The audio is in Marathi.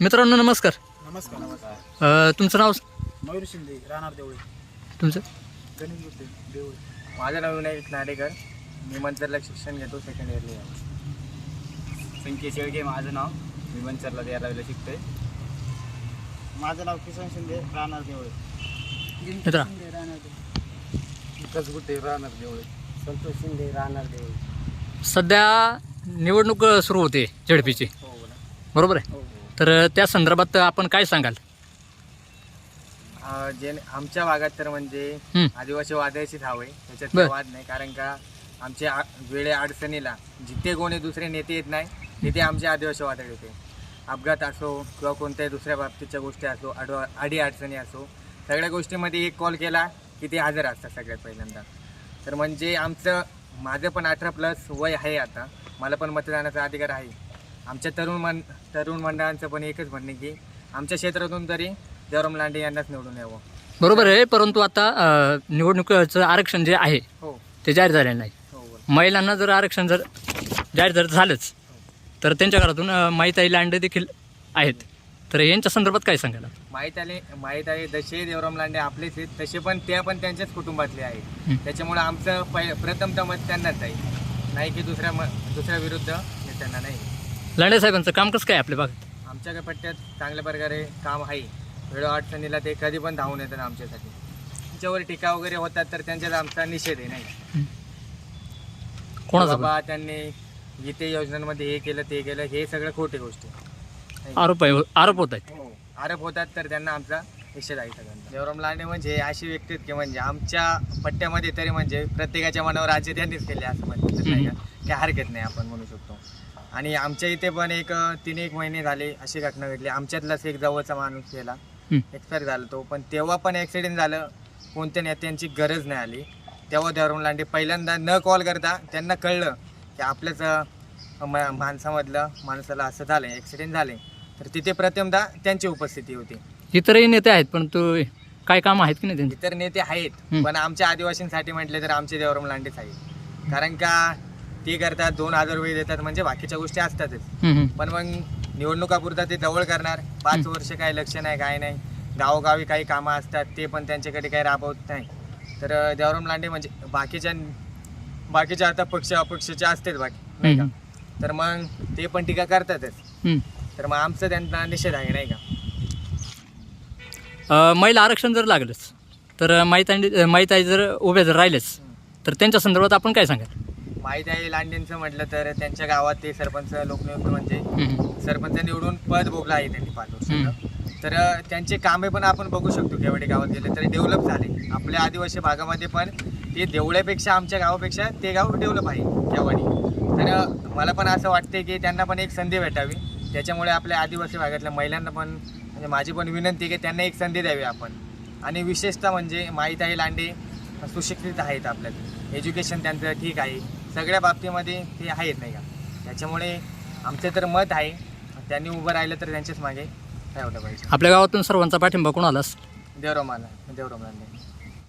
मित्रांनो नमस्कार. नमस्कार नमस्कार. अ, तुमचं नाव? मयूर शिंदे राहणार देवळे. तुमचं? गणेश गुप्ते देवळे. माझं नाव विनायक नाडेकर. मी मंचरला शिक्षण घेतो सेकंड इयरला आहे संकेत शेळके माझं नाव. मी मंचरला तेरावीला शिकतोय. माझं नाव किसन शिंदे राहणार देवळे. मित्रा. विकास गुट्टे राहणार देवळे. संतोष शिंदे राहणार देवळे. सध्या निवडणूक सुरू होते झडपीची. हो बोला बरोबर आहे? हो. तर त्या संदर्भात आपण काय सांगाल? अं, जे आमच्या भागात तर म्हणजे हं. आदिवासी वादायचीच हवं आहे. त्याच्यात बर. काही वाद नाही. कारण का आमच्या आ- वेळे अडचणीला जिथे कोणी दुसरे नेते येत नाही तिथे आमचे आदिवासी वादळ येते. अपघात असो किंवा कोणत्याही दुसऱ्या बाबतीच्या गोष्टी असो अड अडी अडचणी असो सगळ्या गोष्टीमध्ये एक कॉल केला की ते हजर असतात सगळ्यात पहिल्यांदा. तर म्हणजे आमचं माझं पण अठरा प्लस वय आहे आता. मला पण मतदानाचा अधिकार आहे. आमच्या तरुण मन तरुण मंडळांचं पण एकच म्हणणे की आमच्या क्षेत्रातून तरी देवराम लांडे यांनाच निवडून यावं. बरोबर आहे परंतु आता अ, निवडणुकीचं आरक्षण जे आहे हो. ते जाहीर झालेलं नाही. हो बोला. महिलांना जर आरक्षण जर जाहीर जर झालंच तर त्यांच्या घरातून अ, माईताई लांडे देखील आहेत. तर यांच्या संदर्भात काय सांगाल माहीत आले माहीत आहे जसे देवराम लांडे आपलेच आहेत तसे पण ते पण त्यांच्याच कुटुंबातले हं. आहेत त्याच्यामुळे आमचं पहि प्रथमतः मत त्यांनाच आहे. नाही की दुसऱ्या म दुसऱ्या विरुद्ध हे त्यांना नाही. लांडे साहेबांचं काम कसं काय आपल्या भागात? आमच्या क- पट्ट्यात चांगल्या प्रकारे काम आहे. वेळ अडचणीला ते कधी पण धावून येतात आमच्यासाठी. त्यांच्यावर टीका वगैरे होतात तर त्यांच्यात आमचा निषेध आहे नाही कोणाचा बाबा त्यांनी गीते योजनांमध्ये हे केलं ते केलं हे सगळं खोटी गोष्टी आहे. आरोप आहे आरोप होत आहेत. हो आरोप होतात तर त्यांना आमचा निषेध आहे सगळ्यांना देवराम लांडे म्हणजे अशी व्यक्ती आहेत की म्हणजे आमच्या पट्ट्यामध्ये तरी म्हणजे प्रत्येकाच्या मनावर राज्य त्यांनीच केले असं नाही का? काही हरकत नाही आपण म्हणू शकतो. आणि आमच्या इथे पण एक तीन एक महिने झाले अशी घटना घडली. आमच्यातलाच एक जवळचा माणूस गेला. एक्सपायर झाला तो. पण तेव्हा पण ॲक्सिडेंट झालं. कोणत्या नेत्यांची गरज नाही आली. तेव्हा देवराम लांडे पहिल्यांदा न कॉल करता त्यांना कळलं की आपल्याच माणसामधलं माणसाला असं झालं ॲक्सिडेंट झाले तर तिथे प्रथमतः त्यांची उपस्थिती होती. इतरही नेते आहेत परंतु काय काम आहेत की नाही इतर नेते आहेत. पण आमच्या आदिवासींसाठी म्हटले तर आमचे देवराम लांडेच आहेत. कारण का ते करतात दोन हजार रुपये देतात म्हणजे बाकीच्या गोष्टी असतातच. पण मग निवडणुकापुरता ते जवळ करणार. पाच वर्ष काही लक्ष नाही काय नाही. गावोगावी काही कामं असतात ते पण त्यांच्याकडे काही राबवत नाही. तर अं, देवराम लांडे म्हणजे बाकीच्या बाकीच्या आता पक्ष अपक्षाचे असतेच बाकी नाही का? तर मग ते पण टीका करतातच. तर मग आमचं त्यांना निषेध आहे नाही का? अ, महिला आरक्षण जर लागलंच तर माईताई माईताई जर उभे जर राहिलेच तर त्यांच्या संदर्भात आपण काय सांगाल? माहीत आहे लांडेंचं म्हटलं तर त्यांच्या गावात ते सरपंच लोकनियुक्त म्हणजे. सरपंच निवडून पद भोगलं आहे त्यांनी पाच वर्ष. तर त्यांचे कामे पण आपण बघू शकतो केवढे गावात गेले तरी डेव्हलप झाले. आपल्या आदिवासी भागामध्ये पण ते देवळ्यापेक्षा आमच्या गावापेक्षा ते गाव डेव्हलप आहे केव्हाडी तर मला पण असं वाटते की त्यांना पण एक संधी भेटावी. त्याच्यामुळे आपल्या आदिवासी भागातल्या महिलांना पण म्हणजे माझी पण विनंती आहे की त्यांना एक संधी द्यावी आपण. आणि विशेषतः म्हणजे माहीत आहे लांडे सुशिक्षित आहेत आपल्यात. एज्युकेशन त्यांचं ठीक आहे. सगळ्या बाबतीमध्ये ते आहेत नाही का? त्याच्यामुळे आमचं तर मत आहे. त्यांनी उभं राहिलं तर त्यांच्याच मागे ठेवलं पाहिजे. आपल्या गावातून सर्वांचा पाठिंबा कोणालाच? देवरामाला देवरामाला